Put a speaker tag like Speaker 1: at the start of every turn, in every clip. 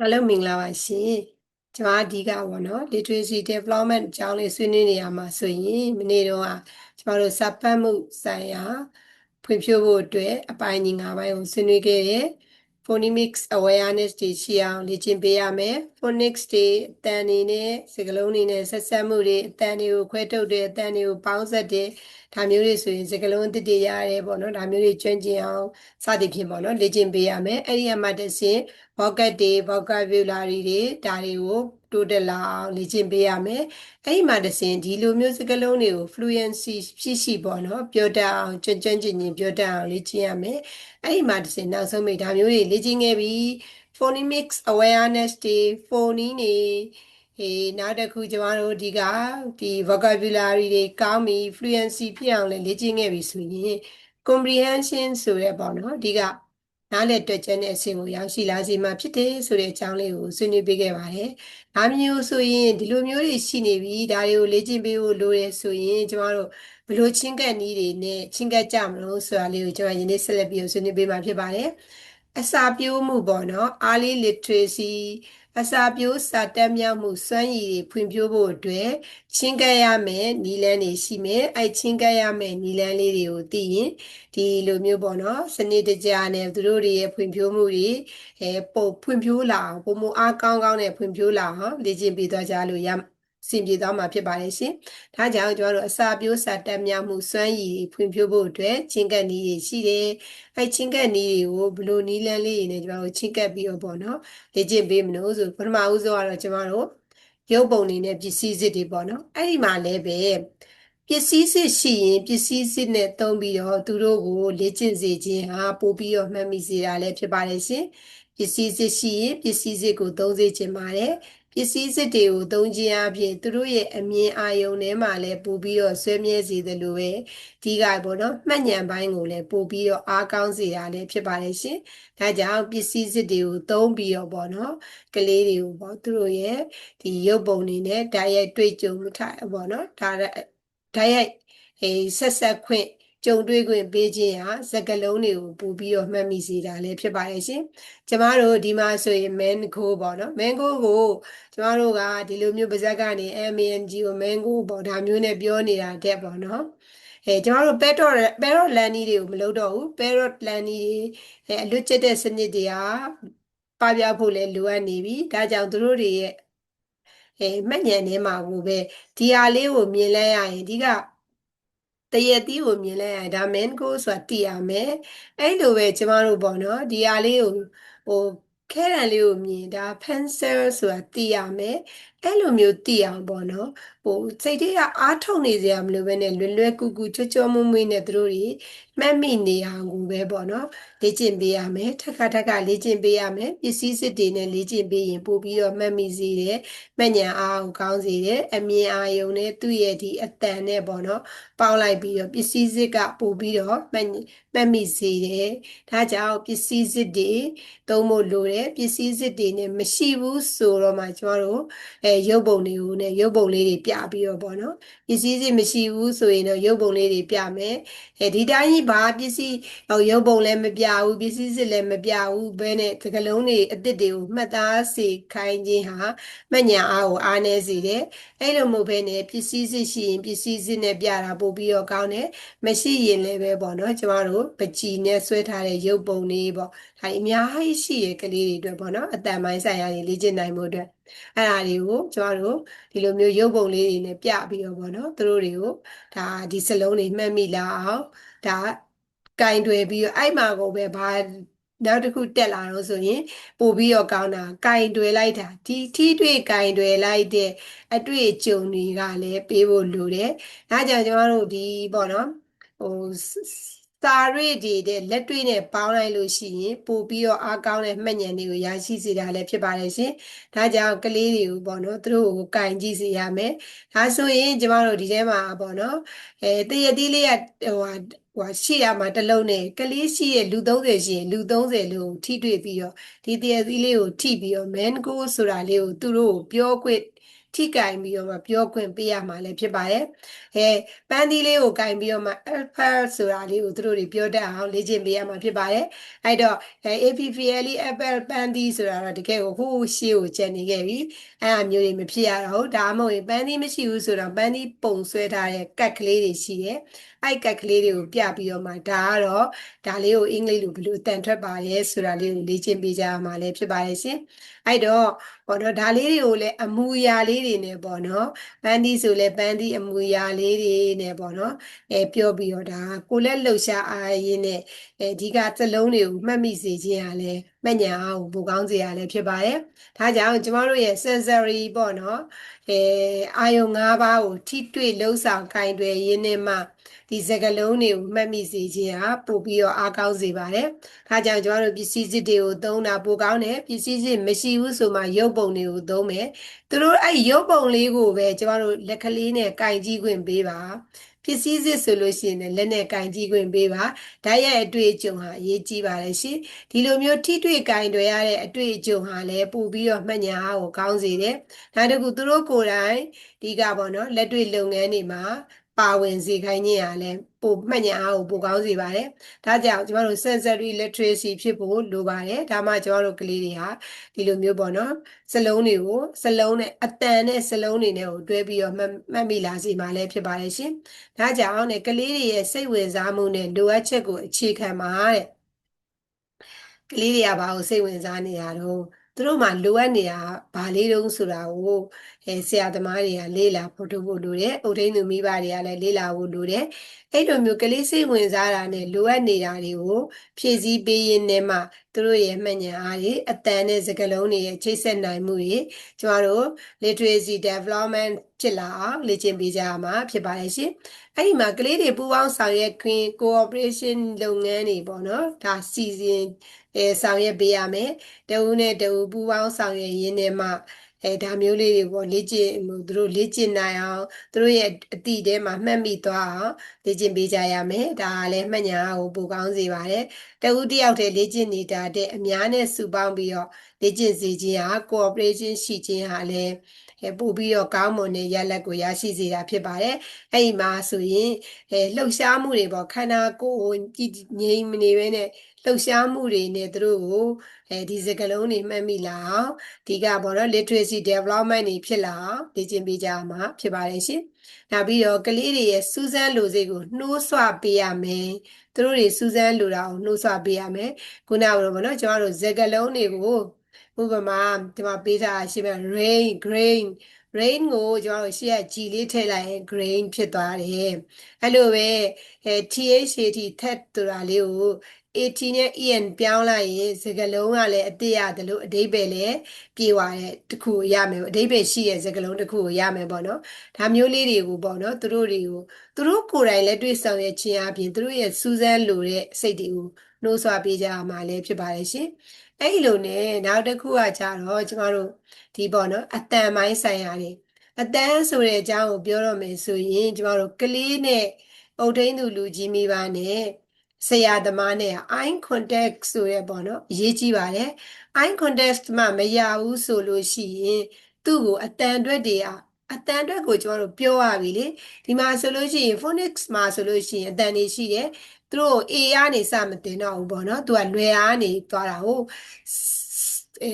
Speaker 1: အားလုံးမင်္ဂလာပါရှင်ကျွန်မအဓိကပေါ့နော် literacy development အကြောင်းလေးဆွေးနွေးနေရမှာဆိုရင်မနေ့တော့ကကျွန်တော်တို့စာဖတ်မှုဆိုင်ရာဖွံ့ဖြိုးဖို့အတွက်အပိုင်းကြီး၅ပိုင်းကိုဆွေးနွေးခဲ့တယ် phonemics awareness တွေရှိအောင်လေ့ကျင့်ပေးရမယ် phonics တွေအတန်တွေနဲ့စကားလုံးတွေနဲ့ဆက်ဆက်မှုတွေအတန်တွေကိုခွဲထုတ်တယ်အတန်တွေကိုပေါင်းစပ်တယ်ဒါမျိုးတွေဆိုရင်စကားလုံးအသစ်တွေရတယ်ပေါ့နော်ဒါမျိုးတွေကျွမ်းကျင်အောင်စသည်ဖြင့်ပေါ့နော်လေ့ကျင့်ပေးရမယ်အဲ့ဒီအမှတစ်ဆင့် vocab တွေ vocabulary တွေဒါတွေကိုတိုးတက်လာအောင်လေ့ကျင့်ပေးရမယ်အဲ့ဒီမှာတစ်ဆင့်ဒီလိုမျိုးစကားလုံးတွေကို fluency ဖြစ်ရှိပေါ့နော်ပြောတတ်အောင်ကျွမ်းကျွမ်းကျင်ကျင်ပြောတတ်အောင်လေ့ကျင့်ရမယ်အဲ့ဒီမှာတစ်ဆင့်နောက်ဆုံးမိတ်ဒါမျိုးတွေလေ့ကျင့်ခဲ့ပြီး phonemics awareness တွေ phoneme တွေေးနောက်တစ်ခုကျမတို့ဒီကဒီ vocabulary တွေကောင်းပြီ fluency ဖြစ်အောင်လည်းလေ့ကျင့်ခဲ့ပြီဆိုရင် comprehension ဆိုရဲပေါ့နော်ဒီက နားလည်တွေ့ချက်တဲ့အဆင့်ကိုရောက်ရှိလာစေမှာဖြစ်တယ်ဆိုတဲ့အကြောင်းလေးကိုဆွေးနွေးပေးခဲ့ပါတယ်။ဒါမျိုးဆိုရင်ဒီလိုမျိုးတွေရှိနေပြီဒါတွေကိုလေ့ကျင့်ပေးဖို့လိုတယ်ဆိုရင်ကျမတို့ဘယ်လိုချင်းကပ်နည်းတွေနဲ့ချင်းကပ်ကြမလို့ဆိုတာလေးကိုကျွန်တော်ယနေ့ဆက်လက်ပြီးဆွေးနွေးပေးမှာဖြစ်ပါတယ်။အစာပြိုးမှုပေါ့နော် early literacy အစာပြိုးစာတက်မြောက်မှုစွမ်းရည်တွေဖွံ့ဖြိုးဖို့အတွက်ချင်းကပ်ရမယ်နီလန်းတွေရှိမယ်အဲ့ချင်းကပ်ရမယ်နီလန်းလေးတွေကိုသိရင်ဒီလိုမျိုးပေါ့နော်စနစ်တကျနဲ့သူတို့တွေရဲ့ဖွံ့ဖြိုးမှုတွေအဲပုံဖွံ့ဖြိုးလာအောင်ပုံမအားကောင်းကောင်းနဲ့ဖွံ့ဖြိုးလာအောင်လေ့ကျင့်ပေးသွားကြလို့ရ စင်ပြေသွားမှာဖြစ်ပါတယ်ရှင်။ဒါကြောင့်ကျွန်တော်တို့အစာပြိုးစာတက်မြောက်မှုစွမ်းရည်ဖွံ့ဖြိုးဖို့အတွက်ချင်းကပ်နည်းတွေရှိတယ်။အဲချင်းကပ်နည်းတွေကိုဘလို့နည်းလမ်းလေးတွေနဲ့ကျွန်တော်တို့ချင်းကပ်ပြီးတော့ပေါ့နော်လေ့ကျင့်ပေးမလို့ဆိုပထမဦးဆုံးကတော့ကျွန်တော်တို့ရုပ်ပုံတွေနဲ့ပစ္စည်းစစ်တွေပေါ့နော်။အဲ့ဒီမှာလည်းပဲပစ္စည်းစစ်ရှိရင်ပစ္စည်းစစ်နဲ့သုံးပြီးတော့သူတို့ကိုလေ့ကျင့်စေခြင်းဟာပို့ပြီးတော့မှတ်မိစေတာလည်းဖြစ်ပါတယ်ရှင်။ပစ္စည်းစစ်ရှိရင်ပစ္စည်းစစ်ကိုသုံးစေခြင်းပါတယ် ပစ္စည်းစစ်တွေကိုသုံးခြင်းအပြင်သူတို့ရဲ့အမြင်အာရုံထဲမှာလည်းပို့ပြီးတော့ဆွဲမြဲစေတယ်လို့ပဲဒီကပေါ့နော်မှတ်ဉာဏ်ပိုင်းကိုလည်းပို့ပြီးတော့အားကောင်းစေတာလည်းဖြစ်ပါတယ်ရှင်။ဒါကြောင့်ပစ္စည်းစစ်တွေကိုသုံးပြီးတော့ပေါ့နော်ကလေးတွေကိုပေါ့သူတို့ရဲ့ဒီရုပ်ပုံတွေနဲ့ဓာတ်ရိုက်တွေ့ကြုံထားပေါ့နော်ဒါဓာတ်ရိုက်အဲဆက်ဆက်ခွင့် ကြုံတွေ့ခွင့်ပေးခြင်းဟာစကလုံးတွေကိုပို့ပြီးတော့မှတ်မိစေတာလည်းဖြစ်ပါတယ်ရှင်။ကျမတို့ဒီမှာဆိုရင် mango ပေါ့နော် mango ကိုကျမတို့ကဒီလိုမျိုးပါဇက်ကနေ MANG ကို mango ပေါ့ဒါမျိုးနဲ့ပြောနေတာတဲ့ပေါ့နော်။အဲကျမတို့ parrot parrot lanny တွေကိုမလုပ်တော့ဘူး parrot lanny တွေအဲအလွတ်ကျက်တဲ့စနစ်တွေကပပြဖို့လည်းလိုအပ်နေပြီ။ဒါကြောင့်သူတို့တွေရဲ့အဲမှတ်ဉာဏ်ထဲမှာကိုပဲဒီဟာလေးကိုမြင်လဲရရင်ဒီက တရတီးကိုမြင်လဲရဒါ mango ဆိုတာတည်ရမယ်အဲ့လိုပဲကျမတို့ပေါ့နော်ဒီဟာလေးကိုဟိုခဲရန်လေးကိုမြင်ဒါ pencil ဆိုတာတည်ရမယ်အဲ့လိုမျိုးတည်အောင်ပေါ့နော်ဟိုစိတ်တွေကအားထုတ်နေကြရမလို့ပဲနဲ့လွယ်လွယ်ကူကူချွတ်ချောမွေ့မွေ့နဲ့သူတို့တွေမှတ်မိနေအောင်ကိုပဲပေါ့နော်လေ့ကျင့်ပေးရမယ်ထက်ခါထက်ကလေ့ကျင့်ပေးရမယ်ပစ္စည်းစစ်တွေနဲ့လေ့ကျင့်ပေးရင်ပို့ပြီးတော့မှတ်မိစေတယ်မှတ်ဉာဏ်အားကိုကောင်းစေတယ်အမြင်အာရုံနဲ့သူ့ရဲ့ဒီအတန်နဲ့ပေါ့နော်ပေါင်းလိုက်ပြီးတော့ပစ္စည်းစစ်ကပို့ပြီးတော့မှတ်မှတ်မိစေတယ်ဒါကြောင့်ပစ္စည်းစစ်တွေသုံးဖို့လိုတယ်ပစ္စည်းစစ်တွေနဲ့မရှိဘူးဆိုတော့မှကျွန်တော်တို့အဲရုပ်ပုံတွေကိုနဲ့ရုပ်ပုံလေးတွေပြပြီးတော့ပေါ့နော်ပစ္စည်းစစ်မရှိဘူးဆိုရင်တော့ရုပ်ပုံလေးတွေပြမယ်အဲဒီတိုင်းကြီးဘာပစ္စည်းရုပ်ပုံလည်းမပြဘူးပစ္စည်းစစ်လည်းမပြဘူးဘဲနဲ့သကလုံးတွေအစ်စ်တွေကိုမှတ်သားစေခိုင်းခြင်းဟာမညာအားကိုအားနည်းစေတယ်အဲ့လိုမျိုးပဲနဲ့ပစ္စည်းစစ်ရှိရင်ပစ္စည်းစစ်နဲ့ပြတာပို့ပြီးတော့ကောင်းတယ်မရှိရင်လည်းပဲပေါ့နော်ကျမတို့ပကြည်နဲ့ဆွဲထားတဲ့ရုပ်ပုံလေးပေါ့ဒါအများကြီးရှိရကလေးတွေအတွက်ပေါ့နော်အတန်ပိုင်းဆိုင်ရာတွေလေ့ကျင့်နိုင်မှုအတွက် အဲ့ဒါတွေကိုကျမတို့ဒီလိုမျိုးရုပ်ပုံလေးတွေနဲ့ပြပြီးတော့ပေါ့နော်သူတို့တွေကိုဒါဒီစလုံးတွေမှတ်မိလာအောင်ဒါကင်တွယ်ပြီးတော့အဲ့မှာကိုပဲဘာနောက်တစ်ခုတက်လာတော့ဆိုရင်ပို့ပြီးတော့ကောင်းတာကင်တွယ်လိုက်တာဒီထီးတွေ့ကင်တွယ်လိုက်တဲ့အတွေ့အကြုံတွေကလည်းပေးဖို့လိုတယ်။ဒါကြောင့်ကျမတို့ဒီပေါ့နော်ဟို စာရွေတွေတဲ့လက်တွေ့နဲ့ပေါင်းလိုက်လို့ရှိရင်ပို့ပြီးတော့အားကောင်းတဲ့မှတ်ဉာဏ်တွေကိုရရှိစေတာလည်းဖြစ်ပါတယ်ရှင်။ဒါကြောင့်ကလေးတွေကိုပေါ့နော်သူတို့ကိုကင်ကြည့်စေရမယ်။ဒါဆိုရင်ကျမတို့ဒီထဲမှာပေါ့နော်အဲတရတိလေးကဟိုဟိုရှိရမှာတလုံးနဲ့ကလေးရှိရဲ့လူ30ရှိရင်လူ30လို့ထိတွေ့ပြီးတော့ဒီတရသီးလေးကိုထိပြီးတော့ man go ဆိုတာလေးကိုသူတို့ကိုပြောခွင့် ထိကင်ပြီးတော့မှပြောခွင့်ပေးရမှာလည်းဖြစ်ပါတယ်။အဲပန်းသီးလေးကိုကင်ပြီးတော့မှ alpha ဆိုတာလေးကိုသူတို့တွေပြောတတ်အောင်လေ့ကျင့်ပေးရမှာဖြစ်ပါတယ်။အဲ့တော့အဲ APPL apple ပန်းသီးဆိုတာတော့တကယ်ကိုဟိုးရှေးကိုကျန်နေခဲ့ပြီ။အဲ့အမျိုးတွေမဖြစ်ရတော့ဘူး။ဒါမှမဟုတ်ရင်ပန်းသီးမရှိဘူးဆိုတော့ပန်းသီးပုံဆွဲထားတဲ့ကတ်ကလေးတွေရှိတယ်။ အဲ့ကတ်ကလေးတွေကိုပြပြီးတော့မှဒါကတော့ဒါလေးကိုအင်္ဂလိပ်လိုဘယ်လိုတန်ထွက်ပါလဲဆိုတာလေးကိုလေ့ကျင့်ပေးကြရမှာလည်းဖြစ်ပါတယ်ရှင်။အဲ့တော့ပေါ့နော်ဒါလေးတွေကိုလည်းအမူအရာလေးတွေနဲ့ပေါ့နော်ပန်းသီးဆိုလည်းပန်းသီးအမူအရာလေးတွေနဲ့ပေါ့နော်အဲပြောပြီးတော့ဒါကိုလည်းလှုပ်ရှားအားရင်းနဲ့အဲဒီကစလုံးတွေကိုမှတ်မိစေခြင်းဟာလည်းမှတ်ညာအောင်ပိုကောင်းစေရလည်းဖြစ်ပါတယ်။ဒါကြောင့်ကျမတို့ရဲ့ sensory ပေါ့နော်အဲအာယုံ၅ပါးကိုထိတွေ့လှုပ်ဆောင်ကင်တွယ်ရင်းနဲ့မှဒီစကလုံးတွေကိုမှတ်မိစေခြင်းဟာပို့ပြီးတော့အားကောင်းစေပါတယ်။ဒါကြောင့်ကျမတို့ပစ္စည်းစစ်တွေကိုသုံးတာပိုကောင်းတယ်ပစ္စည်းစစ်မရှိဘူးဆိုမှရုပ်ပုံတွေကိုသုံးမယ်။သူတို့အဲ့ရုပ်ပုံလေးကိုပဲကျမတို့လက်ကလေးနဲ့ကင်ကြည့်ခွင့်ပေးပါ။ ပစ္စည်းစစ်ဆိုလို့ရှိရင်လည်းလက်နဲ့ကင်ကြည့်ခွင့်ပေးပါဓာတ်ရဲ့အတွေ့အကြုံဟာအရေးကြီးပါတယ်ရှင်ဒီလိုမျိုးထိတွေ့ကင်တွေရတဲ့အတွေ့အကြုံဟာလည်းပို့ပြီးတော့မှတ်ညာကိုကောင်းစေတယ်နောက်တစ်ခုသူတို့ကိုယ်တိုင်ဒီကပေါ့နော်လက်တွေ့လုပ်ငန်းတွေမှာ ပါဝင်စေခိုင်းခြင်းဟာလည်းပိုမှတ်ဉာဏ်အားကိုပိုကောင်းစေပါတယ်။ဒါကြောင့်ကျမတို့ sensory literacy ဖြစ်ဖို့လိုပါတယ်။ဒါမှကျမတို့ကလေးတွေဟာဒီလိုမျိုးပေါ့နော်။စလုံးတွေကိုစလုံးနဲ့အတန်နဲ့စလုံးတွေနဲ့ကိုတွဲပြီးတော့မှတ်မိလာစေမှာလည်းဖြစ်ပါတယ်ရှင်။ဒါကြောင့်ねကလေးတွေရဲ့စိတ်ဝင်စားမှုနဲ့လိုအပ်ချက်ကိုအခြေခံပါတဲ့။ကလေးတွေကဘာကိုစိတ်ဝင်စားနေရတော့သူတို့မှလိုအပ်နေတာဘာလေးတုံးဆိုတာကို အဲဆရာသမားတွေကလေးလာဖို့ထုတ်ဖို့လိုတယ်။အုတ်ထိန်သူမိဘတွေကလည်းလေးလာဖို့လိုတယ်။အဲ့လိုမျိုးကလေးစိတ်ဝင်စားတာနဲ့လိုအပ်နေတာတွေကိုဖြည့်ဆည်းပေးရင်းနဲ့မှသူတို့ရဲ့မှတ်ဉာဏ်အားတွေအတန်နဲ့စကားလုံးတွေရဲ့ချိတ်ဆက်နိုင်မှုတွေကျမတို့ literacy development ဖြစ်လာအောင်လေ့ကျင့်ပေးကြရမှာဖြစ်ပါတယ်ရှင်။အဲ့ဒီမှာကလေးတွေပူးပေါင်းဆောင်ရွက်ခွင့် cooperation လုပ်ငန်းတွေပေါ့နော်။ဒါစီစဉ်အဲဆောင်ရွက်ပေးရမယ်တဦးနဲ့တဦးပူးပေါင်းဆောင်ရွက်ရင်းနဲ့မှ အဲဒါမျိုးလေးတွေပေါ့လေ့ကျင့်သူတို့လေ့ကျင့်နိုင်အောင်သူတို့ရဲ့အတိထဲမှာမှတ်မိသွားအောင်လေ့ကျင့်ပေးကြရမယ်ဒါကလည်းမှတ်ညာကိုပိုကောင်းစေပါတယ်တဦးတယောက်တည်းလေ့ကျင့်နေတာတဲ့အများနဲ့စုပေါင်းပြီးတော့လေ့ကျင့်စေခြင်းဟာ cooperation ရှိခြင်းဟာလည်းအဲပို့ပြီးတော့ကောင်းမွန်တဲ့ရလက်ကိုရရှိစေတာဖြစ်ပါတယ်။အဲ့ဒီမှာဆိုရင်အဲလှုပ်ရှားမှုတွေပေါ့ခန္ဓာကိုယ်ကြည်ငြိမ်မနေဘဲနဲ့လှုပ်ရှားမှုတွေနဲ့သူတို့ကိုအဲဒီစကလုံးတွေမှတ်မိလာအောင်ဒီကပေါ့နော် literacy development တွေဖြစ်လာအောင်လေ့ကျင့်ပေးကြမှာဖြစ်ပါတယ်ရှင်။နောက်ပြီးတော့ကလေးတွေရဲ့စူးစမ်းလိုစိတ်ကိုနှိုးဆွပေးရမယ်။သူတို့တွေစူးစမ်းလိုတာကိုနှိုးဆွပေးရမယ်။ခုနကတော့ပေါ့နော်ကျွန်တော်တို့စကလုံးတွေကို ဥပမာဒီမှာပေးထားရှိမယ် rain grain rain ကိုကျွန်တော်တို့ရှေ့က G လေးထည့်လိုက်ရင် grain ဖြစ်သွားတယ်အဲ့လိုပဲအဲ THAT that ဆိုတာလေးကို AT နဲ့ EN ပြောင်းလိုက်ရင်စကားလုံးကလည်းအတိရတယ်လို့အဓိပ္ပာယ်လည်းပြေသွားတဲ့တခုကိုရမယ်အဓိပ္ပာယ်ရှိတဲ့စကားလုံးတခုကိုရမယ်ပေါ့နော်ဒါမျိုးလေးတွေကိုပေါ့နော်သူတို့တွေကိုသူတို့ကိုယ်တိုင်လည်းတွေ့ဆောင်ရခြင်းအပြင်သူတို့ရဲ့စူးစမ်းလိုတဲ့စိတ်တွေကိုနှိုးဆွပေးကြရမှာလည်းဖြစ်ပါတယ်ရှင် အဲ့လိုနဲ့နောက်တစ်ခုကကြတော့ကျမတို့ဒီပေါ့နော်အတန်ပိုင်းဆိုင်ရာတွေအတန်ဆိုတဲ့အကြောင်းကိုပြောတော့မယ်ဆိုရင်ကျမတို့ကလေးနဲ့အုတ်ထိန်သူလူကြီးမိဘနဲ့ဆရာသမားနဲ့ eye contact ဆိုရပေါ့နော်အရေးကြီးပါတယ် eye contact မှမရဘူးဆိုလို့ရှိရင်သူ့ကိုအတန်အတွက်တွေအတန်အတွက်ကိုကျွန်တော်တို့ပြောရပြီလေဒီမှာဆိုလို့ရှိရင် phonics မှာဆိုလို့ရှိရင်အတန်တွေရှိတယ် သူတို့ A ကနေစမတင်တော့ဘူးပေါ့နော်သူကလွယ်အားနေသွားတာဟုတ်အဲ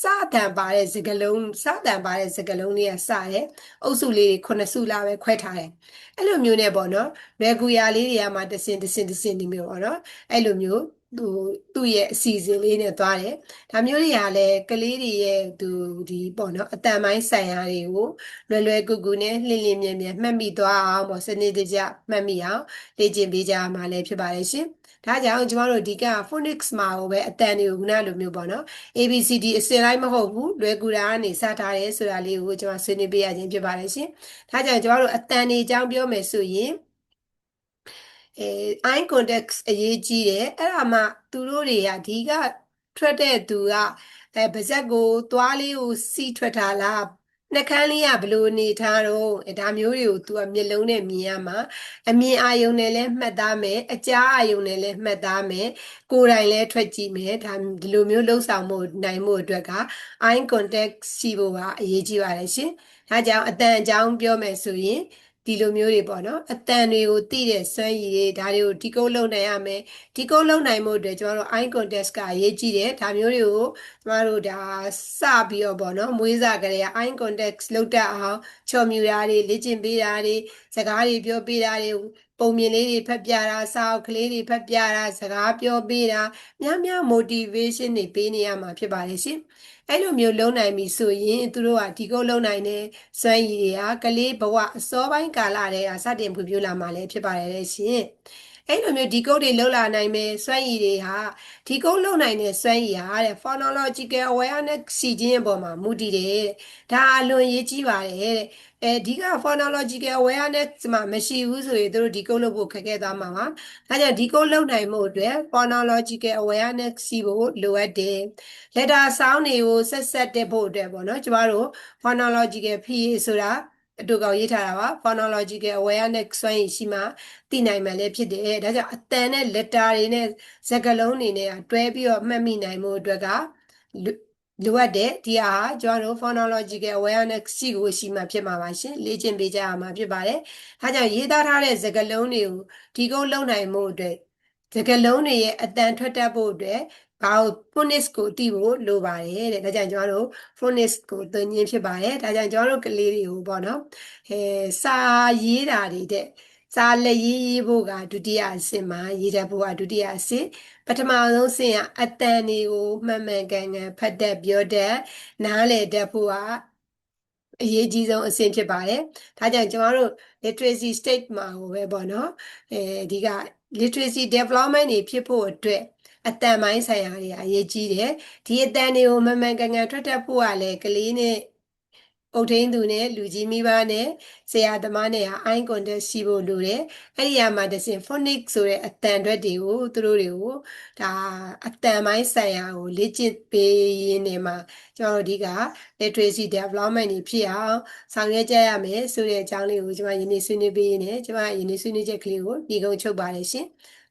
Speaker 1: စတန်ပါတဲ့စကလုံးစတန်ပါတဲ့စကလုံးလေးကစတယ်အုပ်စုလေးတွေခုနှစ်စုလာပဲခွဲထားတယ်အဲ့လိုမျိုးနဲ့ပေါ့နော်ရေဂူယာလေးတွေကမှတစင်တစင်တစင်ဒီမျိုးပေါ့နော်အဲ့လိုမျိုး သူသူ့ရဲ့အစီအစဉ်လေးနဲ့သွားတယ်ဒါမျိုးတွေကလည်းကလေးတွေရဲ့သူဒီပေါ့နော်အတန်ပိုင်းဆိုင်ရာတွေကိုလွယ်လွယ်ကူကူနဲ့လှင်လင်းမြဲမြဲမှတ်မိသွားအောင်ပေါ့စနစ်တကျမှတ်မိအောင်လေ့ကျင့်ပေးကြမှာလည်းဖြစ်ပါတယ်ရှင်ဒါကြောင့်ကျမတို့ဒီက phonics မှာကိုပဲအတန်တွေကိုခုနလိုမျိုးပေါ့နော် ABCD အစင်လိုက်မဟုတ်ဘူးလွယ်ကူတာကနေစထားတယ်ဆိုတာလေးကိုကျွန်မဆွေးနွေးပေးရခြင်းဖြစ်ပါတယ်ရှင်ဒါကြောင့်ကျမတို့အတန်တွေအကြောင်းပြောမယ်ဆိုရင် အဲ eye contact အရေးကြီးတယ်အဲ့ဒါမှသူတို့တွေကဒီကထွက်တဲ့သူကအဲပါဇက်ကိုသွားလေးကိုစီးထွက်တာလားနှကန်းလေးကဘယ်လိုအနေထားတော့အဲဒါမျိုးတွေကို तू ကမျက်လုံးနဲ့မြင်ရမှာအမြင်အာရုံနဲ့လည်းမှတ်သားမယ်အကြားအာရုံနဲ့လည်းမှတ်သားမယ်ကိုယ်တိုင်လည်းထွက်ကြည့်မယ်ဒါဒီလိုမျိုးလှုပ်ဆောင်မှုနိုင်မှုအတွက်က eye contact ရှိဖို့ကအရေးကြီးပါတယ်ရှင်ဒါကြောင့်အတန်အကြောင်းပြောမယ်ဆိုရင် ဒီလိုမျိုးတွေပေါ့နော်အတန်တွေကိုသိတဲ့စွမ်းရည်တွေဒါတွေကိုဒီကုတ်လုံနိုင်ရမယ်ဒီကုတ်လုံနိုင်မှုအတွက်ကျွန်တော်တို့ eye contact ကအရေးကြီးတယ်ဒါမျိုးတွေကိုကျွန်တော်တို့ဒါစပြီးတော့ပေါ့နော်မွေးစားကလေးက eye contact လုပ်တတ်အောင်ချော်မြူတာတွေလေ့ကျင့်ပေးတာတွေစကားတွေပြောပေးတာတွေပုံမြင်လေးတွေဖတ်ပြတာစာအုပ်ကလေးတွေဖတ်ပြတာစကားပြောပေးတာများများ motivation တွေပေးနေရမှာဖြစ်ပါတယ်ရှင် အဲ့လိုမျိုးလုံနိုင်ပြီဆိုရင်သူတို့ကဒီကုတ်လုံနိုင်တဲ့စွမ်းရည်တွေကကလေးဘဝအစောပိုင်းကာလတည်းကစတင်ဖွံ့ဖြိုးလာမှာလည်းဖြစ်ပါတယ်ရှင် အဲ့လိုမျိုးဒီကုတ်တွေလှုပ်လာနိုင်မယ်စွမ်းရည်တွေဟာဒီကုတ်လှုပ်နိုင်တဲ့စွမ်းရည်ဟာတဲ့ phonological awareness စီခြင်းအပေါ်မှာမူတည်တယ်တဲ့ဒါအလွန်ရေးကြီးပါတယ်တဲ့အဲဒီက phonological awareness မှာမရှိဘူးဆိုရင်တို့ဒီကုတ်လုပ်ဖို့ခက်ခဲသွားမှာပါ။ဒါကြောင့်ဒီကုတ်လုပ်နိုင်မှုအတွက် phonological awareness ရှိဖို့လိုအပ်တယ်။ letter sound တွေကိုဆက်ဆက်တက်ဖို့အတွက်ပေါ့နော်ကျမတို့ phonological PA ဆိုတာ အတူကောင်ရေးထားတာပါ phonological awareness စွမ်းရည်ရှိမှသိနိုင်မှလည်းဖြစ်တယ်ဒါကြောင့်အတန်နဲ့ letter တွေနဲ့စကားလုံးတွေနဲ့တွဲပြီးတော့မှတ်မိနိုင်မှုအတွက်ကလိုအပ်တယ်ဒီဟာကျွန်တော်တို့ phonological awareness ရှိကိုရှိမှဖြစ်မှာပါရှင်လေ့ကျင့်ပေးကြရမှာဖြစ်ပါတယ်ဒါကြောင့်ရေးသားထားတဲ့စကားလုံးတွေကိုဒီကုန်းလုံနိုင်မှုအတွက်စကားလုံးတွေရဲ့အတန်ထွက်တတ်ဖို့အတွက် ဘာလို့ phonics ကိုသိဖို့လိုပါတယ်တဲ့ဒါကြောင့်ကျွန်တော်တို့ phonics ကိုသင်ခြင်းဖြစ်ပါတယ်ဒါကြောင့်ကျွန်တော်တို့ကလေးတွေကိုပေါ့နော်အဲစာရေးတာတွေတဲ့စာလက်ရေးရေးဖို့ကဒုတိယအဆင့်မှာရေးတတ်ဖို့ကဒုတိယအဆင့်ပထမဆုံးဆင့်ကအတန်တွေကိုမှန်မှန်ကန်ကန်ဖတ်တတ်ပြောတတ်နားလည်တတ်ဖို့ကအရေးကြီးဆုံးအဆင့်ဖြစ်ပါတယ်။ဒါကြောင့်ကျွန်တော်တို့ literacy state မှာကိုပဲပေါ့နော်။အဲဒီက literacy development တွေဖြစ်ဖို့အတွက် အတန်ပိုင်းဆိုင်ရာတွေအရေးကြီးတယ်။ဒီအတန်တွေကိုမှန်မှန်ကန်ကန်ထွက်တတ်ဖို့ကလည်းကလေးနဲ့အုတ်ထင်းသူနဲ့လူကြီးမိဘနဲ့ဆရာသမားနဲ့ဟာ eye contact ရှိဖို့လိုတယ်။အဲ့ဒီအမှာတစ်စင် phonics ဆိုတဲ့အတန်အတွက်တွေကိုသူတို့တွေကိုဒါအတန်ပိုင်းဆိုင်ရာကိုလေ့ကျင့်ပေးရင်းနေမှာကျွန်တော်တို့ဒီက literacy development တွေဖြစ်အောင်ဆောင်ရွက်ကြရမယ်ဆိုတဲ့အကြောင်းလေးကိုကျွန်မယနေ့ဆွေးနွေးပေးရင်းနဲ့ကျွန်မယနေ့ဆွေးနွေးချက်ကလေးကိုဒီကုန်းချုပ်ပါတယ်ရှင်။